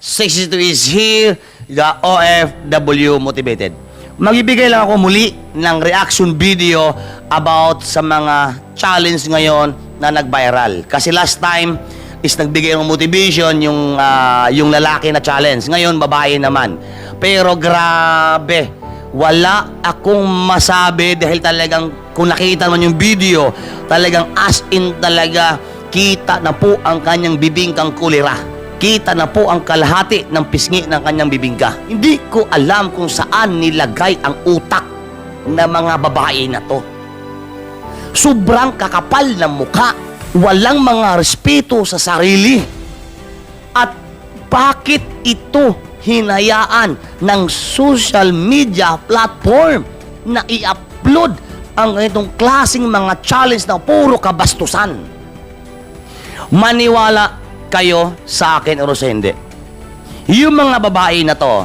62 is here, the OFW Motivated. Magbibigay lang ako muli ng reaction video about sa mga challenge ngayon na nag-viral. Kasi last time is nagbigay ng motivation yung, ah, yung lalaki na challenge. Ngayon, babae naman. Pero grabe, wala akong masabi dahil talagang kung nakita man yung video, talagang as in talaga kita na po ang kanyang bibingkang kulira. Kita na po ang kalahati ng pisngi ng kanyang bibingka. Hindi ko alam kung saan nilagay ang utak ng mga babae na to. Sobrang kakapal ng mukha. Walang mga respeto sa sarili. At bakit ito hinayaan ng social media platform na i-upload ang ganitong klaseng mga challenge na puro kabastusan? Maniwala kayo sa akin o sa hindi. Yung mga babae na to,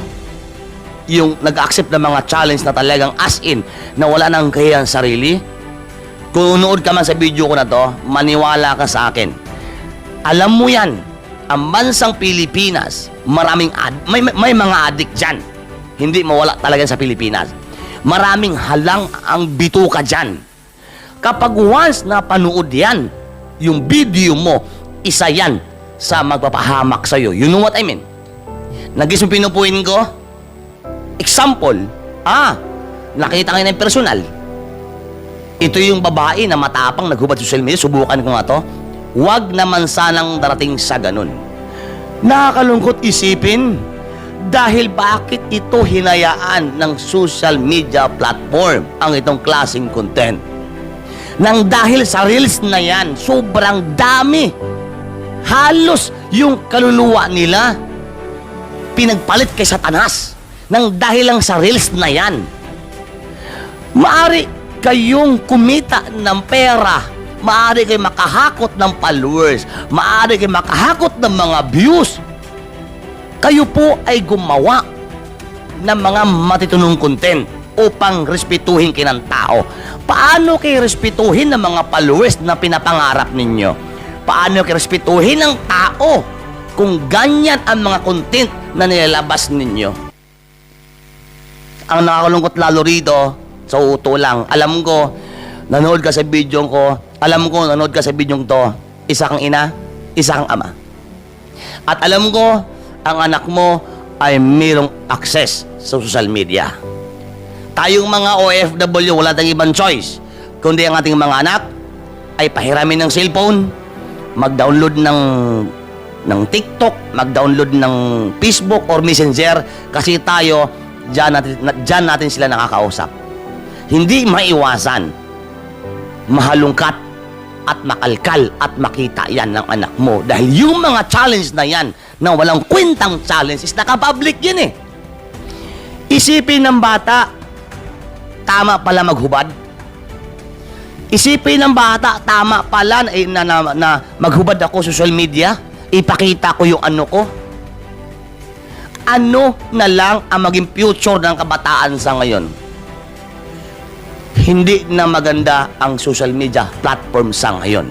yung nag-accept ng mga challenge na talagang as in, na wala nang kahiyan sarili, kung unood ka man sa video ko na to, maniwala ka sa akin. Alam mo yan, ang bansang Pilipinas, maraming ad- may, may, mga adik dyan. Hindi mawala talaga sa Pilipinas. Maraming halang ang bituka dyan. Kapag once na panood yan, yung video mo, isa yan sa magpapahamak sa'yo. You know what I mean? Nagis mo pinupuin ko? Example, ah, nakita kayo ng personal. Ito yung babae na matapang naghubad social media. Subukan ko nga to. Huwag naman sanang darating sa ganun. Nakakalungkot isipin dahil bakit ito hinayaan ng social media platform ang itong klaseng content. Nang dahil sa reels na yan, sobrang dami. Halos yung kaluluwa nila pinagpalit kay Satanas nang dahil lang sa reels na yan. Maari kayong kumita ng pera. Maari kayo makahakot ng followers. Maari kayo makahakot ng mga views. Kayo po ay gumawa ng mga matitunong content upang respetuhin kayo ng tao. Paano kayo respetuhin ng mga followers na pinapangarap ninyo? Paano respetuhin ng tao kung ganyan ang mga content na nilalabas ninyo? Ang nakakalungkot lalo rito, sa uto lang, alam ko, nanood ka sa video ko, alam ko, nanood ka sa video to, isa kang ina, isa kang ama. At alam ko, ang anak mo ay mayroong access sa social media. Tayong mga OFW, wala tayong ibang choice. Kundi ang ating mga anak ay pahiramin ng cellphone, mag-download ng ng TikTok, mag-download ng Facebook or Messenger kasi tayo diyan natin na, diyan natin sila nakakausap. Hindi maiwasan mahalungkat at makalkal at makita yan ng anak mo dahil yung mga challenge na yan na walang kwentang challenge is nakapublic yan eh. Isipin ng bata, tama pala maghubad. Isipin ng bata, tama pala na, na, na, na maghubad ako sa social media. Ipakita ko yung ano ko. Ano na lang ang maging future ng kabataan sa ngayon? Hindi na maganda ang social media platform sa ngayon.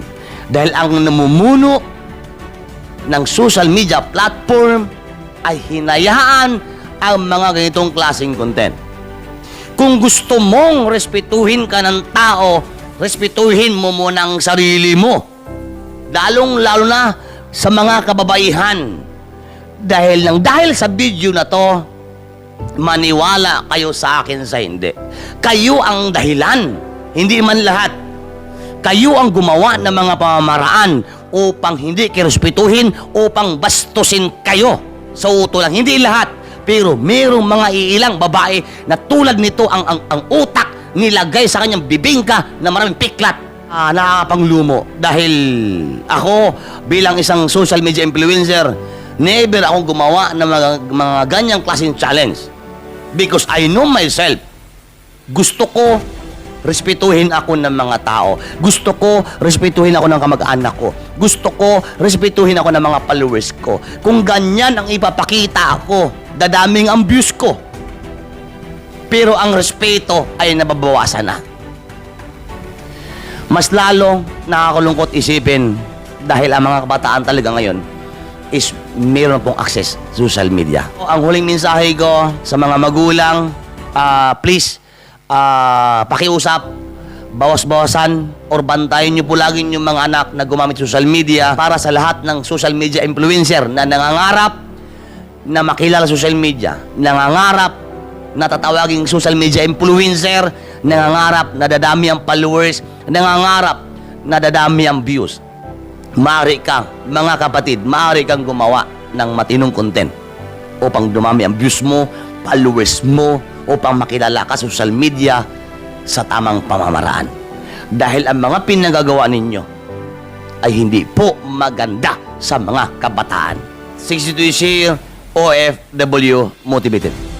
Dahil ang namumuno ng social media platform ay hinayaan ang mga ganitong klaseng content. Kung gusto mong respetuhin ka ng tao, respetuhin mo muna ang sarili mo. Lalong lalo na sa mga kababaihan. Dahil lang dahil sa video na to, maniwala kayo sa akin sa hindi. Kayo ang dahilan, hindi man lahat. Kayo ang gumawa ng mga pamamaraan upang hindi kayo respetuhin, upang bastusin kayo. Sa uto lang, hindi lahat. Pero mayroong mga iilang babae na tulad nito ang, ang, ang utak nilagay sa kanyang bibingka na maraming piklat. Ah, nakakapanglumo. Dahil ako bilang isang social media influencer, never akong gumawa ng mga, mga ganyang klaseng challenge. Because I know myself. Gusto ko respetuhin ako ng mga tao. Gusto ko respetuhin ako ng kamag-anak ko. Gusto ko respetuhin ako ng mga followers ko. Kung ganyan ang ipapakita ako, dadaming ang views ko. Pero ang respeto ay nababawasan na. Mas lalong nakakalungkot isipin dahil ang mga kabataan talaga ngayon is meron pong access sa social media. Ang huling mensahe ko sa mga magulang, ah, please, ah, pakiusap, bawas-bawasan or bantayan niyo po lagi yung mga anak na gumamit social media para sa lahat ng social media influencer na nangangarap na makilala sa social media, nangangarap na tatawaging social media influencer, nangangarap na dadami ang followers, nangangarap na dadami ang views. Maaari kang, mga kapatid, maaari kang gumawa ng matinong content upang dumami ang views mo, followers mo, upang makilala ka sa social media sa tamang pamamaraan. Dahil ang mga pinagagawa ninyo ay hindi po maganda sa mga kabataan. 62 year OFW motivated.